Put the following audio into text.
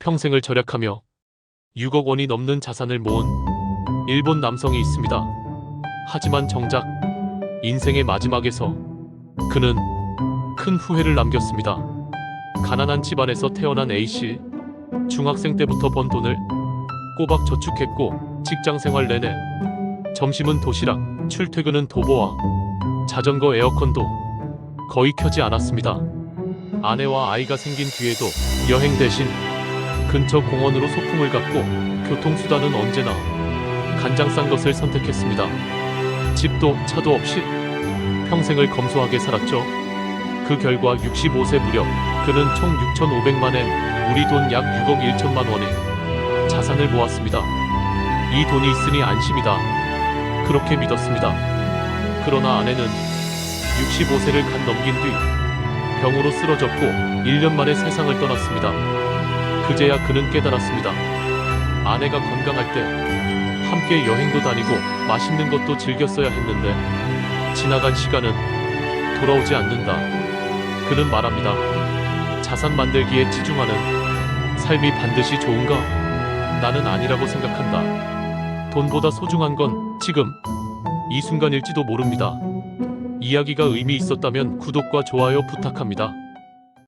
평생을 절약하며 6억 원이 넘는 자산을 모은 일본 남성이 있습니다. 하지만 정작 인생의 마지막에서 그는 큰 후회를 남겼습니다. 가난한 집안에서 태어난 A씨. 중학생 때부터 번 돈을 꼬박 저축했고 직장 생활 내내 점심은 도시락, 출퇴근은 도보와 자전거 에어컨도 거의 켜지 않았습니다. 아내와 아이가 생긴 뒤에도 여행 대신 근처 공원으로 소풍을 갔고 교통수단은 언제나 간장 싼 것을 선택했습니다. 집도 차도 없이 평생을 검소하게 살았죠. 그 결과 65세 무렵 그는 총 6,500만 엔, 우리 돈 약 6억 1천만 원의 자산을 모았습니다. 이 돈이 있으니 안심이다. 그렇게 믿었습니다. 그러나 아내는 65세를 간 넘긴 뒤 병으로 쓰러졌고 1년 만에 세상을 떠났습니다. 그제야 그는 깨달았습니다. 아내가 건강할 때 함께 여행도 다니고 맛있는 것도 즐겼어야 했는데 지나간 시간은 돌아오지 않는다. 그는 말합니다. 자산 만들기에 치중하는 삶이 반드시 좋은가? 나는 아니라고 생각한다. 돈보다 소중한 건 지금 이 순간일지도 모릅니다. 이야기가 의미 있었다면 구독과 좋아요 부탁합니다.